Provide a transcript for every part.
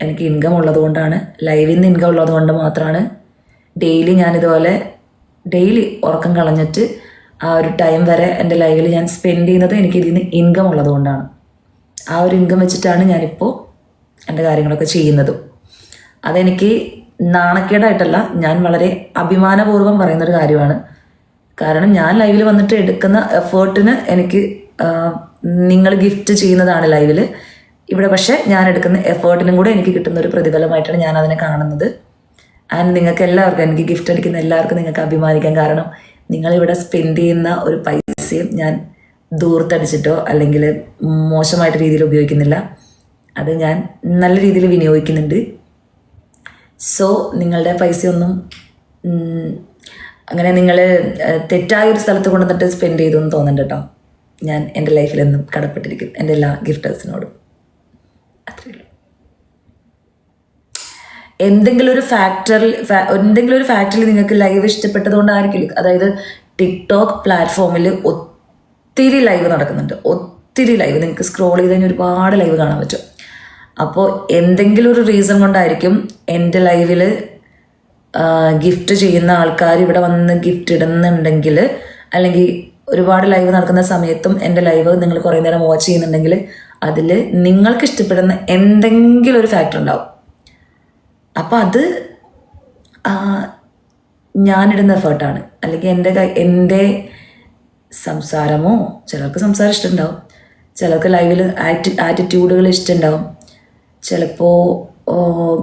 എനിക്ക് ഇൻകം ഉള്ളത് കൊണ്ടാണ്. ലൈവിൽ നിന്ന് ഇൻകം ഉള്ളത് കൊണ്ട് മാത്രമാണ് ഡെയിലി ഞാനിതുപോലെ ഡെയിലി ഉറക്കം കളഞ്ഞിട്ട് ആ ഒരു ടൈം വരെ എന്റെ ലൈവിൽ ഞാൻ സ്പെൻഡ് ചെയ്യുന്നത് എനിക്ക് ഇതിൽ നിന്ന് ഇൻകം ഉള്ളത് കൊണ്ടാണ്. ആ ഒരു ഇൻകം വെച്ചിട്ടാണ് ഞാനിപ്പോൾ എന്റെ കാര്യങ്ങളൊക്കെ ചെയ്യുന്നതും. അതെനിക്ക് നാണക്കേടായിട്ടല്ല ഞാൻ വളരെ അഭിമാനപൂർവം പറയുന്നൊരു കാര്യമാണ്. കാരണം ഞാൻ ലൈവിൽ വന്നിട്ട് എടുക്കുന്ന എഫേർട്ടിന് എനിക്ക് നിങ്ങൾ ഗിഫ്റ്റ് ചെയ്യുന്നതാണ് ലൈവിൽ ഇവിടെ പക്ഷേ ഞാൻ എടുക്കുന്ന എഫേർട്ടിനും കൂടെ എനിക്ക് കിട്ടുന്ന ഒരു പ്രതിഫലമായിട്ടാണ് ഞാൻ അതിനെ കാണുന്നത്. ആൻഡ് നിങ്ങൾക്ക് എല്ലാവർക്കും എനിക്ക് ഗിഫ്റ്റ് അടിക്കുന്ന എല്ലാവർക്കും നിങ്ങൾക്ക് അഭിമാനിക്കാം കാരണം നിങ്ങളിവിടെ സ്പെൻഡ് ചെയ്യുന്ന ഒരു പൈസയും ഞാൻ ദൂർത്തടിച്ചിട്ടോ അല്ലെങ്കിൽ മോശമായിട്ട് രീതിയിൽ ഉപയോഗിക്കുന്നില്ല. അത് ഞാൻ നല്ല രീതിയിൽ വിനിയോഗിക്കുന്നുണ്ട്. സോ നിങ്ങളുടെ പൈസയൊന്നും അങ്ങനെ നിങ്ങൾ തെറ്റായ ഒരു സ്ഥലത്ത് കൊണ്ടുവന്നിട്ട് സ്പെൻഡ് ചെയ്തു എന്ന് തോന്നുന്നുണ്ട് കേട്ടോ. ഞാൻ എന്റെ ലൈഫിലെന്നും കടപ്പെട്ടിരിക്കും എന്റെ എല്ലാ ഗിഫ്റ്റേഴ്സിനോടും എന്തെങ്കിലും ഒരു ഫാക്ടറിൽ എന്തെങ്കിലും ഒരു ഫാക്ടറിൽ നിങ്ങൾക്ക് ലൈവ് ഇഷ്ടപ്പെട്ടതുകൊണ്ടായിരിക്കില്ല? അതായത് ടിക്ടോക്ക് പ്ലാറ്റ്ഫോമിൽ ഒത്തിരി ലൈവ് നടക്കുന്നുണ്ട്. ഒത്തിരി ലൈവ് നിങ്ങൾക്ക് സ്ക്രോൾ ചെയ്ത് കഴിഞ്ഞാൽ ഒരുപാട് ലൈവ് കാണാൻ പറ്റും. അപ്പോൾ എന്തെങ്കിലും ഒരു റീസൺ കൊണ്ടായിരിക്കും എന്റെ ലൈവിൽ ഗിഫ്റ്റ് ചെയ്യുന്ന ആൾക്കാർ ഇവിടെ വന്ന് ഗിഫ്റ്റ് ഇടുന്നുണ്ടെങ്കിൽ അല്ലെങ്കിൽ ഒരുപാട് ലൈവ് നടക്കുന്ന സമയത്തും എന്റെ ലൈവ് നിങ്ങൾ കുറേ നേരം വാച്ച് ചെയ്യുന്നുണ്ടെങ്കിൽ അതിൽ നിങ്ങൾക്ക് ഇഷ്ടപ്പെടുന്ന എന്തെങ്കിലും ഒരു ഫാക്ടർ ഉണ്ടാവും. അപ്പോൾ അത് ഞാനിടുന്ന എഫേർട്ടാണ് അല്ലെങ്കിൽ എന്റെ എന്റെ സംസാരമോ ചിലർക്ക് സംസാരം ഇഷ്ടമുണ്ടാവും. ചിലർക്ക് ലൈവിൽ ആറ്റി ആറ്റിറ്റ്യൂഡുകൾ ഇഷ്ടമുണ്ടാവും. ചിലപ്പോൾ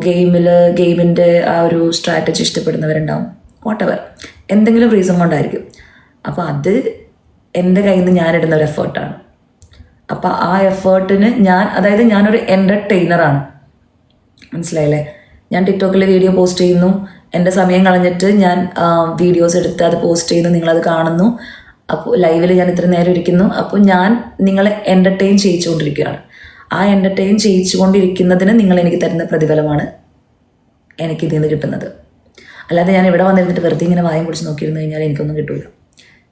ഗെയിമിൽ ഗെയിമിന്റെ ആ ഒരു സ്ട്രാറ്റജി ഇഷ്ടപ്പെടുന്നവരുണ്ടാവും. വാട്ടവർ എന്തെങ്കിലും റീസൺ കൊണ്ടായിരിക്കും. അപ്പോൾ അത് എന്റെ കയ്യിൽ നിന്ന് ഞാനിടുന്ന ഒരു എഫേർട്ടാണ് അപ്പോൾ ആ എഫേർട്ടിന് ഞാൻ അതായത് ഞാനൊരു എന്റർടൈനറാണ് മനസ്സിലായില്ലേ? ഞാൻ ടിക്ടോക്കിൽ വീഡിയോ പോസ്റ്റ് ചെയ്യുന്നു. എന്റെ സമയം കളഞ്ഞിട്ട് ഞാൻ വീഡിയോസ് എടുത്ത് അത് പോസ്റ്റ് ചെയ്യുന്നു നിങ്ങളത് കാണുന്നു. അപ്പോൾ ലൈവിൽ ഞാൻ ഇത്ര നേരം ഇരിക്കുന്നു. അപ്പോൾ ഞാൻ നിങ്ങളെ എന്റർടൈൻ ചെയ്യിച്ചുകൊണ്ടിരിക്കുകയാണ്. ആ എന്റർടൈൻ ചെയ്യിച്ചുകൊണ്ടിരിക്കുന്നതിന് നിങ്ങൾ എനിക്ക് തരുന്ന പ്രതിഫലമാണ് എനിക്ക് ഇതിൽ നിന്ന് കിട്ടുന്നത്. അല്ലാതെ ഞാൻ ഇവിടെ വന്നിരുന്നിട്ട് വെറുതെ ഇങ്ങനെ വായം പിടിച്ച് നോക്കിയിരുന്നു കഴിഞ്ഞാൽ എനിക്കൊന്നും കിട്ടില്ല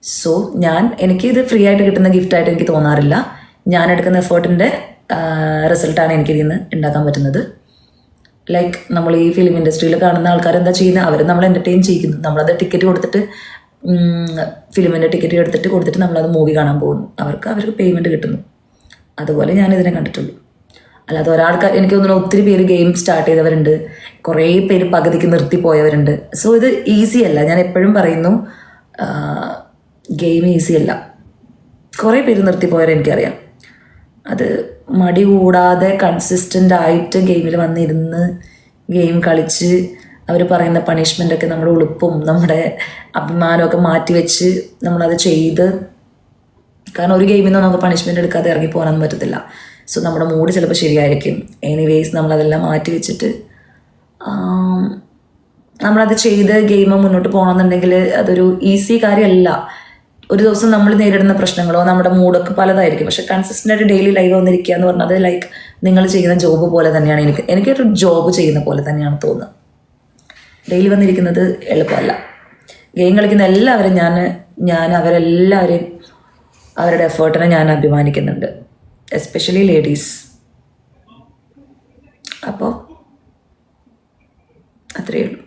സോ ഞാൻ എനിക്ക് ഇത് ഫ്രീ ആയിട്ട് കിട്ടുന്ന ഗിഫ്റ്റായിട്ട് എനിക്ക് തോന്നാറില്ല. ഞാൻ എടുക്കുന്ന എഫേർട്ടിന്റെ റിസൾട്ടാണ് എനിക്കിതിൽ നിന്ന് ഉണ്ടാക്കാൻ പറ്റുന്നത്. ലൈക്ക് നമ്മൾ ഈ ഫിലിം ഇൻഡസ്ട്രിയിൽ കാണുന്ന ആൾക്കാർ എന്താ ചെയ്യുന്നത് അവർ നമ്മൾ എന്റർടൈൻ ചെയ്യിക്കുന്നു. നമ്മളത് ടിക്കറ്റ് കൊടുത്തിട്ട് ഫിലിമിന്റെ ടിക്കറ്റ് എടുത്തിട്ട് കൊടുത്തിട്ട് നമ്മളത് മൂവി കാണാൻ പോകുന്നു. അവർക്ക് അവർക്ക് പേയ്മെന്റ് കിട്ടുന്നു. അതുപോലെ ഞാൻ ഇതിനെ കണ്ടിട്ടുള്ളൂ. അല്ലാതെ ഒരാൾക്ക് എനിക്ക് തോന്നുന്നു ഒത്തിരി പേര് ഗെയിം സ്റ്റാർട്ട് ചെയ്തവരുണ്ട്. കുറേ പേര് പകുതിക്ക് നിർത്തിപ്പോയവരുണ്ട് സോ ഇത് ഈസി അല്ല. ഞാൻ എപ്പോഴും പറയുന്നു ഗെയിം ഈസി അല്ല. കുറേ പേര് നിർത്തിപ്പോയവരെ എനിക്കറിയാം. അത് മടി കൂടാതെ കൺസിസ്റ്റന്റ് ആയിട്ട് ഗെയിമിൽ വന്നിരുന്ന് ഗെയിം കളിച്ച് അവർ പറയുന്ന പണിഷ്മെന്റൊക്കെ നമ്മുടെ ഉളുപ്പും നമ്മുടെ അഭിമാനമൊക്കെ മാറ്റി വെച്ച് നമ്മളത് ചെയ്ത് കാരണം ഒരു ഗെയിമിൽ നിന്ന് നമുക്ക് പണിഷ്മെന്റ് എടുക്കാതെ ഇറങ്ങി പോകാനൊന്നും പറ്റത്തില്ല. സോ നമ്മുടെ മൂഡ് ചിലപ്പോൾ ശരിയായിരിക്കും. എനിവേസ് നമ്മളതെല്ലാം മാറ്റി വെച്ചിട്ട് നമ്മളത് ചെയ്ത് ഗെയിം മുന്നോട്ട് പോകണമെന്നുണ്ടെങ്കിൽ അതൊരു ഈസി കാര്യമല്ല. ഒരു ദിവസം നമ്മൾ നേരിടുന്ന പ്രശ്നങ്ങളോ നമ്മുടെ മൂഡൊക്കെ പലതായിരിക്കും. പക്ഷെ കൺസിസ്റ്റന്റ് ആയിട്ട് ഡെയിലി ലൈവ് വന്നിരിക്കുക എന്ന് പറഞ്ഞാൽ അത് ലൈക്ക് നിങ്ങൾ ചെയ്യുന്ന ജോബ് പോലെ തന്നെയാണ് എനിക്ക് എനിക്കൊരു ജോബ് ചെയ്യുന്ന പോലെ തന്നെയാണ് തോന്നുന്നത് ഡെയിലി വന്നിരിക്കുന്നത് എളുപ്പമല്ല. ഗെയിം കളിക്കുന്ന എല്ലാവരും ഞാൻ ഞാൻ അവരെല്ലാവരെയും അവരുടെ എഫേർട്ടിനെ ഞാൻ അഭിമാനിക്കുന്നുണ്ട്. എസ്പെഷ്യലി ലേഡീസ് അപ്പോൾ അത്രയേ ഉള്ളൂ.